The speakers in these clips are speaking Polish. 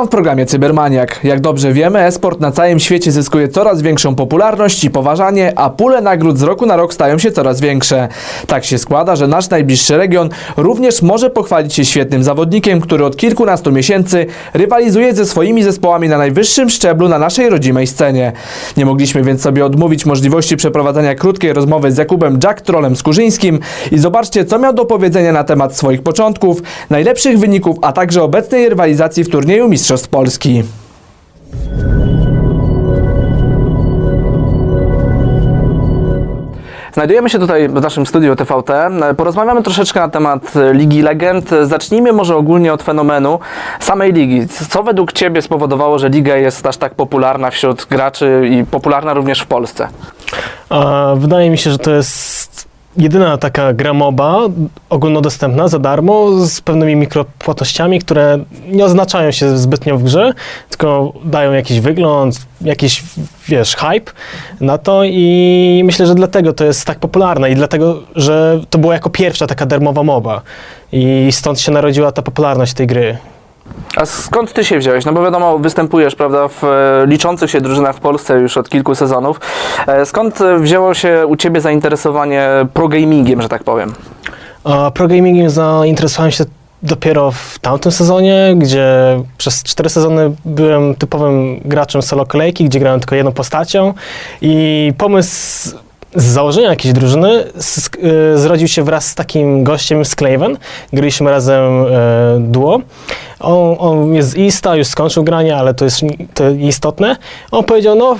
Witam w programie Cybermaniak. Jak dobrze wiemy, e-sport na całym świecie zyskuje coraz większą popularność i poważanie, a pule nagród z roku na rok stają się coraz większe. Tak się składa, że nasz najbliższy region również może pochwalić się świetnym zawodnikiem, który od kilkunastu miesięcy rywalizuje ze swoimi zespołami na najwyższym szczeblu na naszej rodzimej scenie. Nie mogliśmy więc sobie odmówić możliwości przeprowadzenia krótkiej rozmowy z Jakubem Jack Trollem Skurzyńskim i zobaczcie, co miał do powiedzenia na temat swoich początków, najlepszych wyników, a także obecnej rywalizacji w turnieju Mistrzostw Polski. Znajdujemy się tutaj w naszym studiu TVT. Porozmawiamy troszeczkę na temat Ligi Legend. Zacznijmy może ogólnie od fenomenu samej ligi. Co według Ciebie spowodowało, że liga jest aż tak popularna wśród graczy i popularna również w Polsce? A, wydaje mi się, że to jest jedyna taka gra MOBA ogólnodostępna za darmo z pewnymi mikropłatnościami, które nie oznaczają się zbytnio w grze, tylko dają jakiś wygląd, jakiś, wiesz, hype na to i myślę, że dlatego to jest tak popularne i dlatego, że to była jako pierwsza taka darmowa MOBA i stąd się narodziła ta popularność tej gry. A skąd Ty się wziąłeś? No bo wiadomo, występujesz, prawda, w e, liczących się drużynach w Polsce już od kilku sezonów. E, Skąd e, wzięło się u Ciebie zainteresowanie progamingiem, że tak powiem? Progamingiem zainteresowałem się dopiero w tamtym sezonie, gdzie przez cztery sezony byłem typowym graczem solo kolejki, gdzie grałem tylko jedną postacią i pomysł z założenia jakiejś drużyny zrodził się wraz z takim gościem z Claven. Graliśmy razem duo. On, on jest z Ista, już skończył granie, ale to jest to istotne. On powiedział, no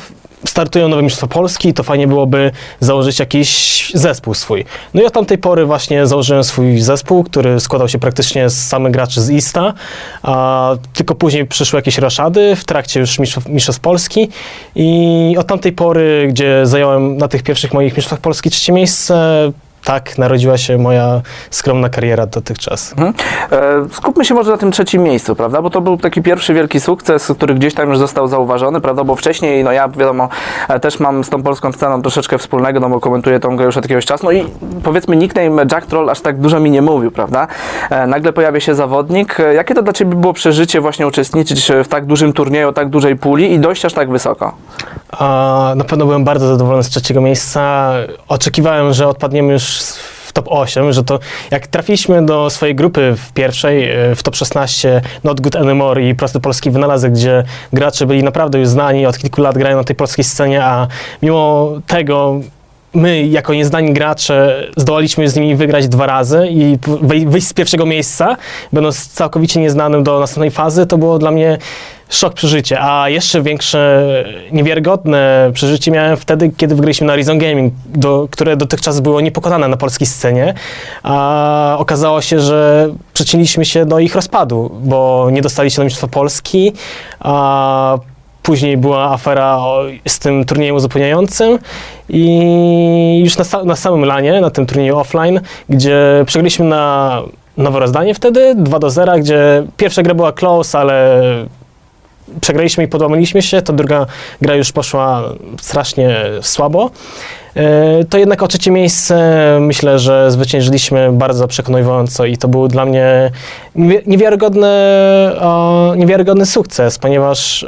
startują nowe Mistrzostwa Polski, to fajnie byłoby założyć jakiś zespół swój. No i od tamtej pory właśnie założyłem swój zespół, który składał się praktycznie z samych graczy z Ista, a tylko później przyszły jakieś roszady w trakcie już Mistrzostw, Mistrzostw Polski i od tamtej pory, gdzie zająłem na tych pierwszych moich Mistrzostwach Polski trzecie miejsce, tak narodziła się moja skromna kariera dotychczas. Mhm. E, Skupmy się może na tym trzecim miejscu, prawda? Bo to był taki pierwszy wielki sukces, który gdzieś tam już został zauważony, prawda? Bo wcześniej, no ja wiadomo, e, też mam z tą polską sceną troszeczkę wspólnego, no bo komentuję tą grę już od jakiegoś czasu. No i powiedzmy nickname Jack Troll aż tak dużo mi nie mówił, prawda? E, Nagle pojawia się zawodnik. E, Jakie to dla Ciebie było przeżycie właśnie uczestniczyć w tak dużym turnieju, tak dużej puli i dojść aż tak wysoko? A, na pewno byłem bardzo zadowolony z trzeciego miejsca. Oczekiwałem, że odpadniemy już w top 8, że to jak trafiliśmy do swojej grupy w pierwszej, e, w top 16 Not Good Anymore i Prosty Polski Wynalazek, gdzie gracze byli naprawdę już znani, od kilku lat grają na tej polskiej scenie, a mimo tego my, jako nieznani gracze, zdołaliśmy z nimi wygrać dwa razy i wyjść z pierwszego miejsca, będąc całkowicie nieznanym do następnej fazy, to było dla mnie szok przeżycie. A jeszcze większe, niewiarygodne przeżycie miałem wtedy, kiedy wygraliśmy na Reason Gaming, do, które dotychczas było niepokonane na polskiej scenie. A okazało się, że przyczyniliśmy się do ich rozpadu, bo nie dostali się do Mistrzostwa Polski, a Później była afera o, z tym turniejem uzupełniającym i już na, na samym lanie, na tym turnieju offline, gdzie przegraliśmy na nowe rozdanie wtedy, 2 do 0, gdzie pierwsza gra była close, ale przegraliśmy i podłamaliśmy się, to druga gra już poszła strasznie słabo. E, To jednak o trzecie miejsce myślę, że zwyciężyliśmy bardzo przekonująco i to był dla mnie niewi- niewiarygodny, niewiarygodny sukces, ponieważ e,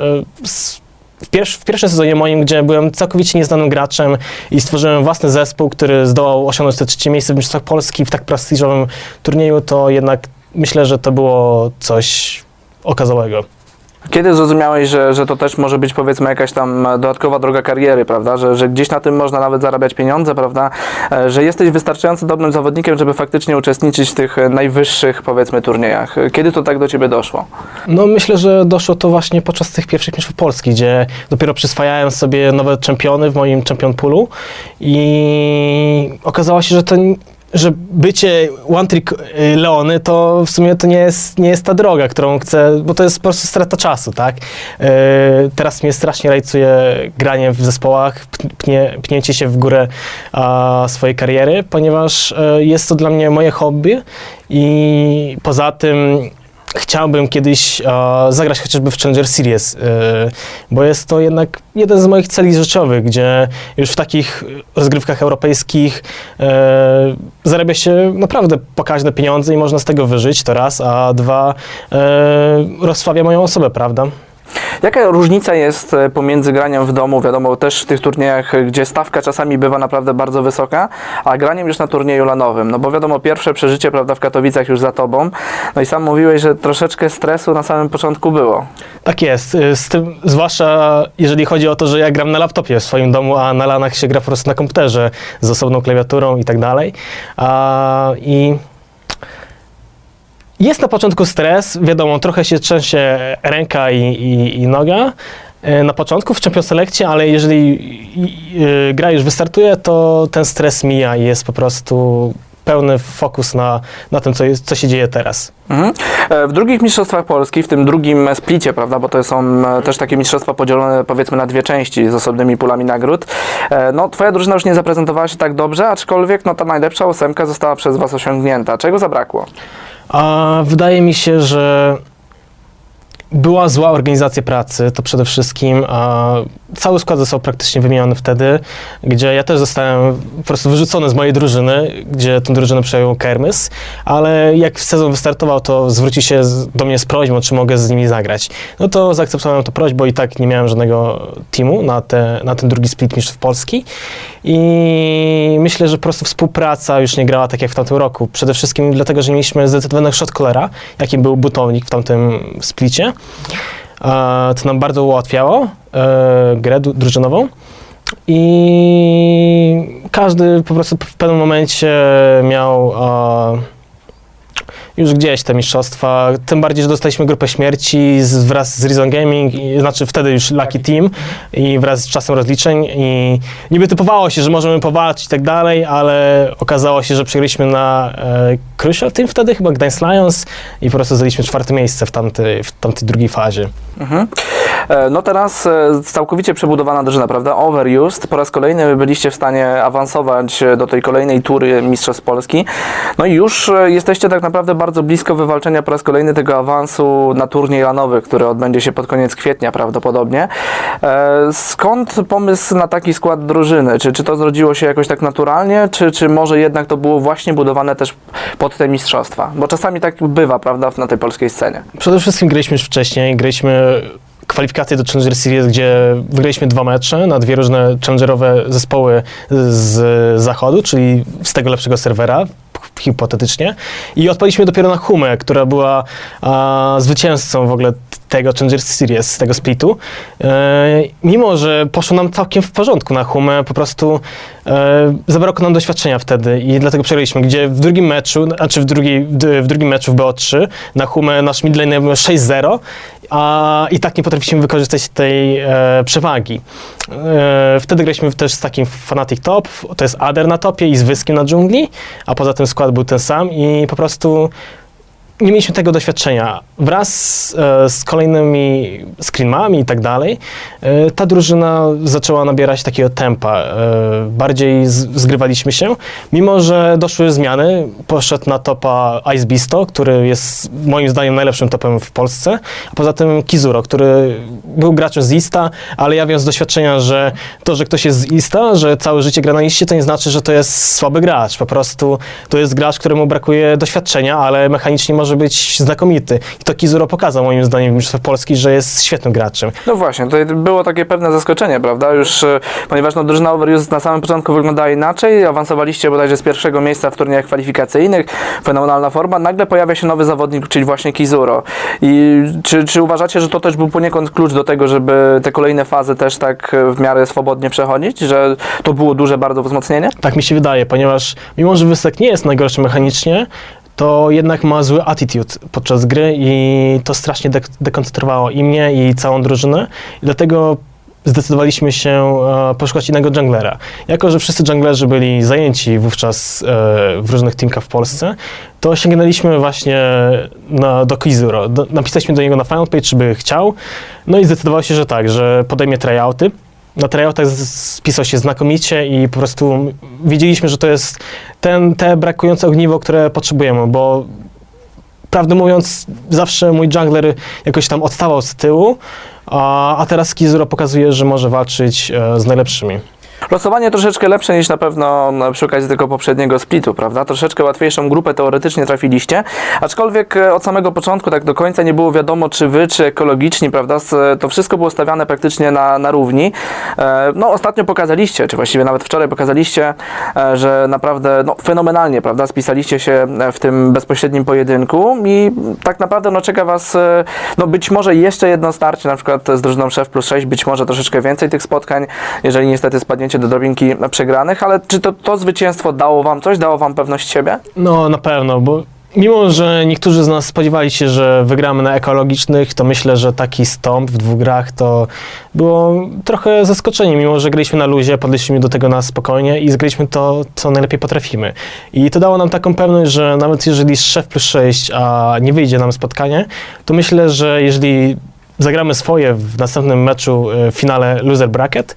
w, pierwsz, w pierwszym sezonie moim, gdzie byłem całkowicie nieznanym graczem i stworzyłem własny zespół, który zdołał osiągnąć to trzecie miejsce w Mistrzostwach Polski w tak prestiżowym turnieju, to jednak myślę, że to było coś okazałego. Kiedy zrozumiałeś, że, że to też może być powiedzmy jakaś tam dodatkowa droga kariery, prawda? Że, że gdzieś na tym można nawet zarabiać pieniądze, prawda? E, Że jesteś wystarczająco dobrym zawodnikiem, żeby faktycznie uczestniczyć w tych e, najwyższych powiedzmy turniejach. Kiedy to tak do ciebie doszło? No myślę, że doszło to właśnie podczas tych pierwszych mistrzów Polski, gdzie dopiero przyswajałem sobie nowe czempiony w moim czempion poolu i okazało się, że to że bycie one trick y, Leony to w sumie to nie jest, nie jest ta droga, którą chcę, bo to jest po prostu strata czasu, tak? Y, teraz mnie strasznie rajcuje granie w zespołach, pnie, pnięcie się w górę a, swojej kariery, ponieważ y, jest to dla mnie moje hobby i poza tym chciałbym kiedyś e, zagrać chociażby w Challenger Series, e, bo jest to jednak jeden z moich celi życiowych, gdzie już w takich rozgrywkach europejskich e, zarabia się naprawdę pokaźne pieniądze i można z tego wyżyć, to raz, a dwa, e, rozsławia moją osobę, prawda? Jaka różnica jest e, pomiędzy graniem w domu, wiadomo, też w tych turniejach, e, gdzie stawka czasami bywa naprawdę bardzo wysoka, a graniem już na turnieju lanowym? No bo wiadomo, pierwsze przeżycie, prawda, w Katowicach już za tobą. No i sam mówiłeś, że troszeczkę stresu na samym początku było. Tak jest, y, z tym, zwłaszcza jeżeli chodzi o to, że ja gram na laptopie w swoim domu, a na lanach się gra po prostu na komputerze z osobną klawiaturą i tak dalej. I jest na początku stres, wiadomo, trochę się trzęsie ręka i, i, i noga y, na początku w Champion Selekcie, ale jeżeli y, gra już wystartuje, to ten stres mija i jest po prostu pełny fokus na, na tym, co, jest, co się dzieje teraz. Mhm. E, W drugich mistrzostwach Polski, w tym drugim splicie, prawda, bo to są e, też takie mistrzostwa podzielone powiedzmy na dwie części z osobnymi pulami nagród, e, no twoja drużyna już nie zaprezentowała się tak dobrze, aczkolwiek no ta najlepsza ósemka została przez was osiągnięta. Czego zabrakło? A wydaje mi się, że była zła organizacja pracy, to przede wszystkim. A cały skład został praktycznie wymieniony wtedy, gdzie ja też zostałem po prostu wyrzucony z mojej drużyny, gdzie tę drużynę przejął Kermys, ale jak sezon wystartował, to zwrócił się do mnie z prośbą, czy mogę z nimi zagrać. No to zaakceptowałem tę prośbę i tak nie miałem żadnego teamu na, te, na ten drugi split Mistrzostw Polski i myślę, że po prostu współpraca już nie grała tak jak w tamtym roku. Przede wszystkim dlatego, że mieliśmy zdecydowanego shot jakim był butownik w tamtym splicie. To nam bardzo ułatwiało e, grę drużynową. I każdy po prostu w pewnym momencie miał już gdzieś te mistrzostwa. Tym bardziej, że dostaliśmy grupę śmierci z, wraz z Reason Gaming, i, znaczy wtedy już Lucky Team i wraz z czasem rozliczeń. I niby typowało się, że możemy powalczyć i tak dalej, ale okazało się, że przegraliśmy na e, Crucial Team wtedy, chyba Gdańsk Lions i po prostu zajęliśmy czwarte miejsce w tamtej, w tamtej drugiej fazie. Mhm. E, No teraz e, całkowicie przebudowana drużyna, prawda? Overused. Po raz kolejny byliście w stanie awansować e, do tej kolejnej tury Mistrzostw Polski. No i już jesteście tak naprawdę bardzo blisko wywalczenia po raz kolejny tego awansu na turniej lanowy, który odbędzie się pod koniec kwietnia prawdopodobnie. Skąd pomysł na taki skład drużyny? Czy, czy to zrodziło się jakoś tak naturalnie, czy, czy może jednak to było właśnie budowane też pod te mistrzostwa? Bo czasami tak bywa, prawda, na tej polskiej scenie. Przede wszystkim graliśmy już wcześniej, graliśmy kwalifikacje do Challenger Series, gdzie wygraliśmy dwa mecze na dwie różne challengerowe zespoły z zachodu, czyli z tego lepszego serwera, hipotetycznie. I odpaliśmy dopiero na Humę, która była a, zwycięzcą w ogóle tego Challenger Series, tego splitu. E, mimo, że poszło nam całkiem w porządku na Humę, po prostu e, zabrakło nam doświadczenia wtedy i dlatego przegraliśmy, gdzie w drugim meczu, znaczy w, drugiej, w drugim meczu w BO3 na Humę nasz midlane był 6-0, a i tak nie potrafiliśmy wykorzystać tej e, przewagi. E, wtedy graliśmy też z takim Fanatic Top, to jest Ader na topie i z Wyskiem na dżungli, a poza tym skład był ten sam i po prostu nie mieliśmy tego doświadczenia. Wraz e, z kolejnymi screenmami i tak dalej, e, ta drużyna zaczęła nabierać takiego tempa. E, bardziej z, zgrywaliśmy się, mimo że doszły zmiany. Poszedł na topa Ice Bisto, który jest moim zdaniem najlepszym topem w Polsce, a poza tym Kizuro, który był graczem z Ista, ale ja wiem z doświadczenia, że to, że ktoś jest z Ista, że całe życie gra na Istie, to nie znaczy, że to jest słaby gracz. Po prostu to jest gracz, któremu brakuje doświadczenia, ale mechanicznie może być znakomity. I to Kizuro pokazał moim zdaniem w Mistrzostwach Polski, że jest świetnym graczem. No właśnie, to było takie pewne zaskoczenie, prawda? Już, e, ponieważ no, drużyna Overuse na samym początku wyglądała inaczej, awansowaliście bodajże z pierwszego miejsca w turniejach kwalifikacyjnych, fenomenalna forma, nagle pojawia się nowy zawodnik, czyli właśnie Kizuro. I czy, czy uważacie, że to też był poniekąd klucz do tego, żeby te kolejne fazy też tak e, w miarę swobodnie przechodzić, że to było duże bardzo wzmocnienie? Tak mi się wydaje, ponieważ mimo, że Wysek nie jest najgorszy mechanicznie, to jednak ma zły attitude podczas gry i to strasznie dek- dekoncentrowało i mnie, i całą drużynę. I dlatego zdecydowaliśmy się e, poszukać innego junglera. Jako, że wszyscy junglerzy byli zajęci wówczas e, w różnych teamkach w Polsce, to sięgnęliśmy właśnie na, do Kizuro. Do, napisaliśmy do niego na final page, czy by chciał, no i zdecydował się, że tak, że podejmie tryouty. Na tryoutach spisał się znakomicie i po prostu wiedzieliśmy, że to jest ten, te brakujące ogniwo, które potrzebujemy, bo prawdę mówiąc, zawsze mój jungler jakoś tam odstawał z tyłu, a, a teraz Kizuro pokazuje, że może walczyć e, z najlepszymi. Losowanie troszeczkę lepsze niż na pewno no, przy okazji tego poprzedniego splitu, prawda? Troszeczkę łatwiejszą grupę teoretycznie trafiliście, aczkolwiek e, od samego początku tak do końca nie było wiadomo, czy wy, czy ekologiczni, prawda? S- To wszystko było stawiane praktycznie na, na równi. E, No ostatnio pokazaliście, czy właściwie nawet wczoraj pokazaliście, e, że naprawdę no, fenomenalnie, prawda? Spisaliście się e, w tym bezpośrednim pojedynku i tak naprawdę no, czeka was e, no, być może jeszcze jedno starcie, na przykład z drużyną Szef plus 6, być może troszeczkę więcej tych spotkań, jeżeli niestety spadniecie do drobinki przegranych, ale czy to, to zwycięstwo dało wam coś, dało wam pewność siebie? No na pewno, bo mimo, że niektórzy z nas spodziewali się, że wygramy na ekologicznych, to myślę, że taki stąp w dwóch grach to było trochę zaskoczenie, mimo że graliśmy na luzie, podeszliśmy do tego na spokojnie i zgraliśmy to, co najlepiej potrafimy. I to dało nam taką pewność, że nawet jeżeli szef plus 6, a nie wyjdzie nam spotkanie, to myślę, że jeżeli zagramy swoje w następnym meczu e, w finale loser bracket,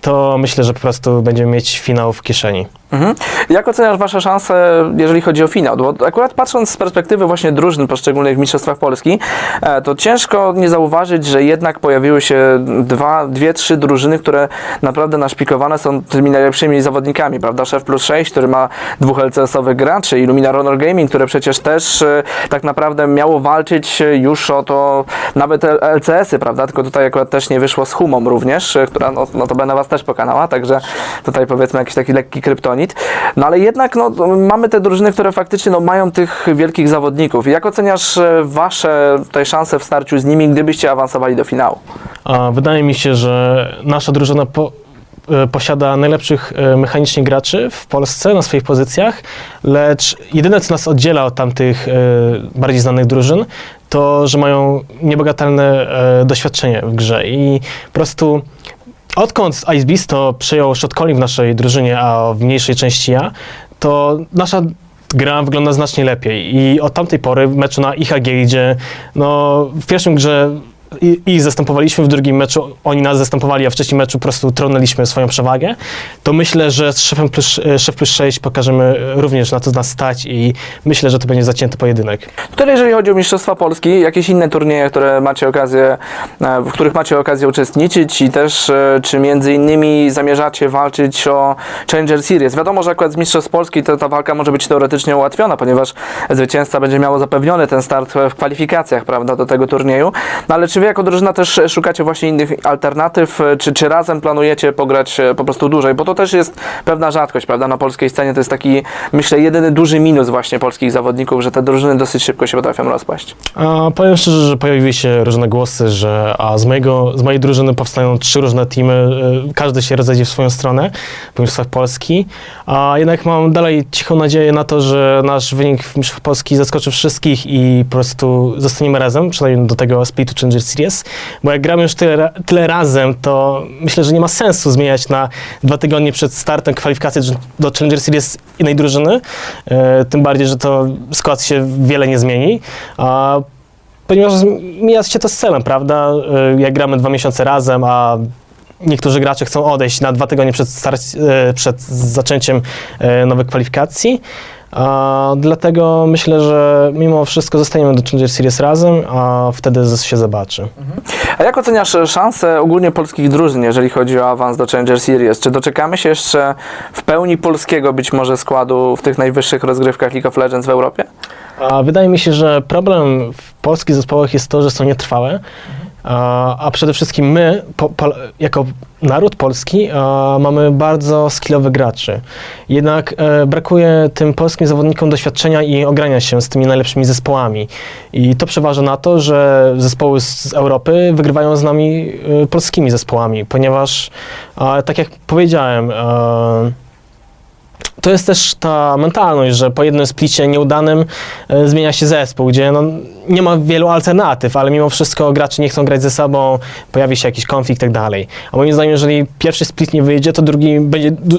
to myślę, że po prostu będziemy mieć finał w kieszeni. Mhm. Jak oceniasz wasze szanse, jeżeli chodzi o finał? Bo akurat patrząc z perspektywy właśnie drużyn poszczególnych w Mistrzostwach Polski, e, to ciężko nie zauważyć, że jednak pojawiły się dwa, dwie, trzy drużyny, które naprawdę naszpikowane są tymi najlepszymi zawodnikami, prawda? Szef plus 6, który ma dwóch LCS-owych graczy i Luminar Honor Gaming, które przecież też e, tak naprawdę miało walczyć już o to, nawet LCS-y, prawda? Tylko tutaj akurat też nie wyszło z Humą również, e, która no, notabene was też pokonała, także tutaj powiedzmy jakiś taki lekki kryptonit. No ale jednak no, mamy te drużyny, które faktycznie no, mają tych wielkich zawodników. Jak oceniasz e, wasze tutaj szanse w starciu z nimi, gdybyście awansowali do finału? A Wydaje mi się, że nasza drużyna po, e, posiada najlepszych e, mechanicznie graczy w Polsce na swoich pozycjach, lecz jedyne, co nas oddziela od tamtych bardziej znanych drużyn, to, że mają niebagatelne e, doświadczenie w grze i po prostu odkąd Ice Beast to przejął shot w naszej drużynie, a w mniejszej części ja, to nasza gra wygląda znacznie lepiej. I od tamtej pory w meczu na IHG, gdzie no, w pierwszym grze i- ich zastępowaliśmy, w drugim meczu oni nas zastępowali, a w trzecim meczu po prostu tronęliśmy swoją przewagę, to myślę, że z szefem plus, e, szef plus 6 pokażemy również na co nas stać i myślę, że to będzie zacięty pojedynek. Tutaj jeżeli chodzi o Mistrzostwa Polski, jakieś inne turnieje, które macie okazję, e, w których macie okazję uczestniczyć i też e, czy między innymi zamierzacie walczyć o Challenger Series? Wiadomo, że akurat z Mistrzostw Polski to ta walka może być teoretycznie ułatwiona, ponieważ zwycięzca będzie miało zapewniony ten start w kwalifikacjach, prawda, do tego turnieju. No ale czy wy jako drużyna też szukacie właśnie innych alternatyw, e, czy, czy razem planujecie pograć e, po prostu dłużej? Bo to też jest pewna rzadkość, prawda, na polskiej scenie to jest taki, myślę, jedyny duży minus właśnie polskich zawodników, że te drużyny dosyć szybko się potrafią rozpaść. A powiem szczerze, że pojawiły się różne głosy, że a z, mojego, z mojej drużyny powstają trzy różne teamy, każdy się rozejdzie w swoją stronę w Mistrzostwach Polski, a jednak mam dalej cichą nadzieję na to, że nasz wynik w Mistrzostwach Polski zaskoczy wszystkich i po prostu zostaniemy razem, przynajmniej do tego splitu Challenger Series, bo jak gramy już tyle, tyle razem, to myślę, że nie ma sensu zmieniać na dwa tygodnie przed startem kwalifikacji do Challenger Series innej drużyny, e, tym bardziej, że to skład się wiele nie zmieni, a ponieważ mija się to z celem, prawda? Y, Jak gramy dwa miesiące razem, a niektórzy gracze chcą odejść na dwa tygodnie przed, y, przed zaczęciem nowych kwalifikacji. A dlatego myślę, że mimo wszystko zostaniemy do Challenger Series razem, a wtedy z- się zobaczy. A jak oceniasz e, szanse ogólnie polskich drużyn, jeżeli chodzi o awans do Challenger Series? Czy doczekamy się jeszcze w pełni polskiego być może składu w tych najwyższych rozgrywkach League of Legends w Europie? A wydaje mi się, że problem w polskich zespołach jest to, że są nietrwałe, a, a przede wszystkim my, po, po, jako naród polski, a, mamy bardzo skillowych graczy. Jednak e, brakuje tym polskim zawodnikom doświadczenia i ogrania się z tymi najlepszymi zespołami. I to przeważa na to, że zespoły z, z Europy wygrywają z nami e, polskimi zespołami, ponieważ, a, tak jak powiedziałem, e, to jest też ta mentalność, że po jednym splicie nieudanym e, zmienia się zespół, gdzie no, nie ma wielu alternatyw, ale mimo wszystko gracze nie chcą grać ze sobą, pojawi się jakiś konflikt i tak dalej. A moim zdaniem, jeżeli pierwszy split nie wyjdzie, to drugi będzie du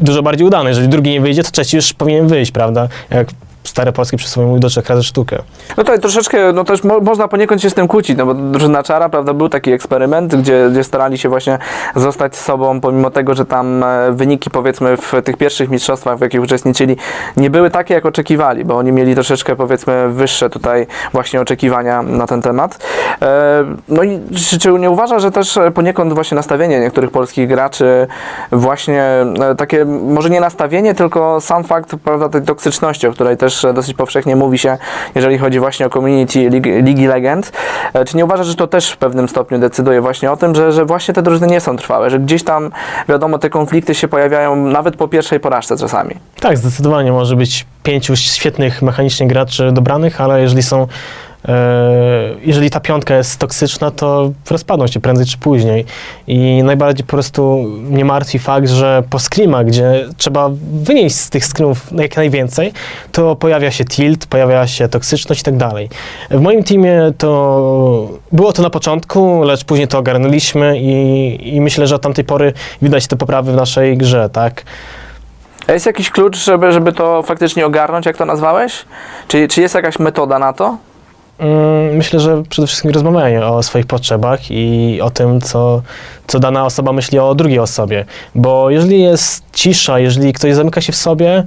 dużo bardziej udany. Jeżeli drugi nie wyjdzie, to trzeci już powinien wyjść, prawda? Jak stare polskie przysłowie mówi do trzech razy sztukę. No tutaj troszeczkę, no też mo można poniekąd się z tym kłócić, no bo drużyna Czara, prawda, był taki eksperyment, gdzie, gdzie starali się właśnie zostać sobą, pomimo tego, że tam e, wyniki powiedzmy w tych pierwszych mistrzostwach, w jakich uczestniczyli, nie były takie, jak oczekiwali, bo oni mieli troszeczkę powiedzmy wyższe tutaj właśnie oczekiwania na ten temat. E, no i czy, czy nie uważa, że też poniekąd właśnie nastawienie niektórych polskich graczy, właśnie e, takie, może nie nastawienie, tylko sam fakt, prawda, tej toksyczności, o której też e, dosyć powszechnie mówi się, jeżeli chodzi właśnie o community Ligi, Legend. E, Czy nie uważasz, że to też w pewnym stopniu decyduje właśnie o tym, że, że właśnie te drużyny nie są trwałe, że gdzieś tam, wiadomo, te konflikty się pojawiają nawet po pierwszej porażce czasami? Tak, zdecydowanie może być pięciu świetnych mechanicznie graczy dobranych, ale jeżeli są jeżeli ta piątka jest toksyczna, to rozpadną się prędzej czy później. I najbardziej po prostu mnie martwi fakt, że po screamach, gdzie trzeba wynieść z tych screamów jak najwięcej, to pojawia się tilt, pojawia się toksyczność i tak dalej. W moim teamie to było to na początku, lecz później to ogarnęliśmy i, i myślę, że od tamtej pory widać te poprawy w naszej grze, tak? A jest jakiś klucz, żeby, żeby to faktycznie ogarnąć, jak to nazwałeś? Czy, czy jest jakaś metoda na to? Mm, Myślę, że przede wszystkim rozmawianie o swoich potrzebach i o tym, co, co dana osoba myśli o drugiej osobie. Bo jeżeli jest cisza, jeżeli ktoś zamyka się w sobie,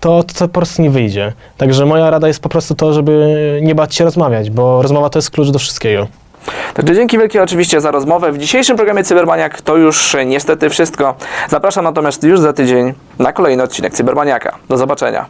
to, to po prostu nie wyjdzie. Także moja rada jest po prostu to, żeby nie bać się rozmawiać, bo rozmowa to jest klucz do wszystkiego. Także dzięki wielkie oczywiście za rozmowę. W dzisiejszym programie Cybermaniak to już niestety wszystko. Zapraszam natomiast już za tydzień na kolejny odcinek Cybermaniaka. Do zobaczenia.